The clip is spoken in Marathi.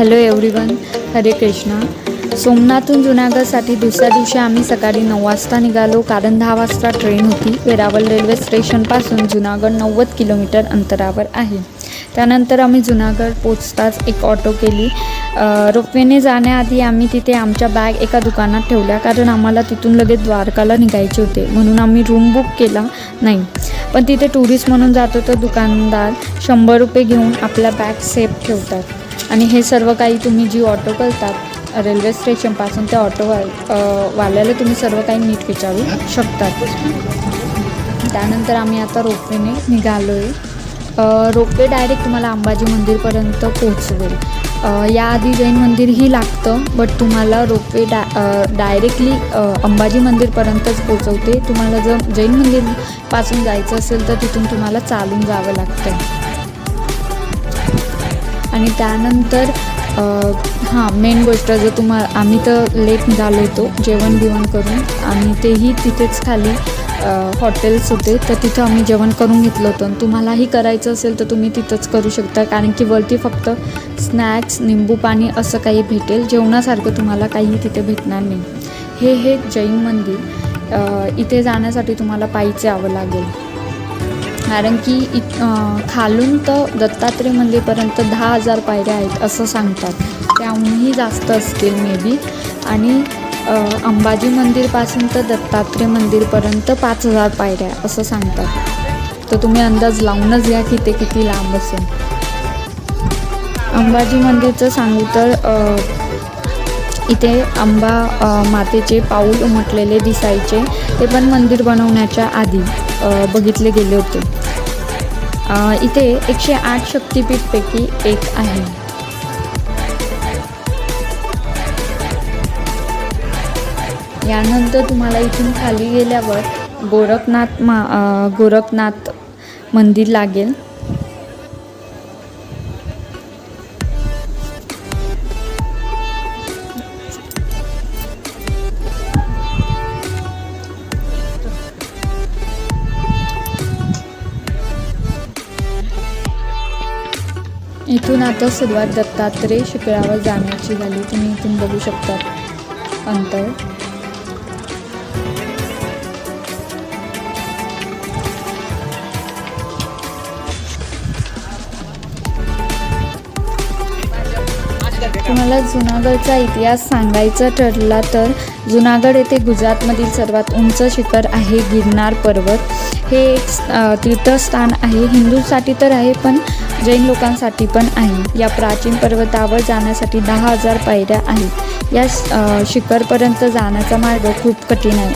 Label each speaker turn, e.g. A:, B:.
A: हॅलो एव्हरीवन हरे कृष्णा. सोमनाथून जुनागडसाठी दुसऱ्या दिवशी आम्ही सकाळी नऊ वाजता निघालो कारण दहा वाजता ट्रेन होती. वेरावल रेल्वे स्टेशनपासून जुनागड नव्वद किलोमीटर अंतरावर आहे. त्यानंतर आम्ही जुनागड पोचताच एक ऑटो केली. रोपवेने जाण्याआधी आम्ही तिथे आमच्या बॅग एका दुकानात ठेवल्या कारण आम्हाला तिथून लगेच द्वारकाला निघायचे होते. म्हणून आम्ही रूम बुक केला नाही. पण तिथे टुरिस्ट म्हणून जातो तर दुकानदार शंभर रुपये घेऊन आपल्या बॅग सेफ ठेवतात. आणि हे सर्व काही तुम्ही जी ऑटो करतात रेल्वे स्टेशनपासून त्या ऑटो वाल्याला तुम्ही सर्व काही नीट विचारू शकतात. त्यानंतर आम्ही आता रोपवेने निघालो आहे रोपवे डायरेक्ट तुम्हाला अंबाजी मंदिरपर्यंत पोहोचवेल. याआधी जैन मंदिरही लागतं बट तुम्हाला रोपवे डा डायरेक्टली अंबाजी मंदिरपर्यंतच पोचवते तुम्हाला जर जैन मंदिरपासून जायचं असेल तर तिथून तुम्हाला चालून जावं लागतं. आणि त्यानंतर हां मेन गोष्ट जर तुम्हा आम्ही तर लेट निघालो होतो जेवण बिवण करून आणि तेही तिथेच खाली हॉटेल्स होते तर तिथं आम्ही जेवण करून घेतलं होतं. आणि तुम्हालाही करायचं असेल तर तुम्ही तिथंच करू शकता कारण की वरती फक्त स्नॅक्स निंबू पाणी असं काही भेटेल. जेवणासारखं तुम्हाला काही तिथे भेटणार नाही. हे हे जैन मंदिर इथे जाण्यासाठी तुम्हाला पायीच यावं लागेल. कारण की इत खालून तर दत्तात्रय मंदिरपर्यंत दहा हजार पायऱ्या आहेत असं सांगतात. त्याहूनही जास्त असतील मे बी आणि अंबाजी मंदिरपासून तर दत्तात्रय मंदिरपर्यंत पाच हजार पायऱ्या असं सांगतात. तर तुम्ही अंदाज लावूनच घ्या की ते किती लांब असेल. अंबाजी मंदिरचं सांगू तर इथे अंबा मातेचे पाऊल उमटलेले दिसायचे. ते पण मंदिर बनवण्याच्या आधी. बघितले गेले होते. इथे एकशे आठ शक्तिपीठपैकी एक आहे. यानंतर तुम्हाला इथून खाली गेल्यावर गोरखनाथ मा गोरखनाथ मंदिर लागेल. इथून आता सुरुवात दत्तात्रय शिखरावर जाण्याची झाली. तुम्ही इथून बघू शकता अंतर. तुम्हाला जुनागडचा इतिहास सांगायचा ठरला तर जुनागड येथे गुजरातमधील सर्वात उंच शिखर आहे गिरनार पर्वत. हे एक तीर्थस्थान आहे. हिंदूसाठी तर आहे पण जैन लोकांसाठी पण आहे. या प्राचीन पर्वतावर जाण्यासाठी दहा हजार पायऱ्या आहेत. या शिखरपर्यंत जाण्याचा मार्ग खूप कठीण आहे.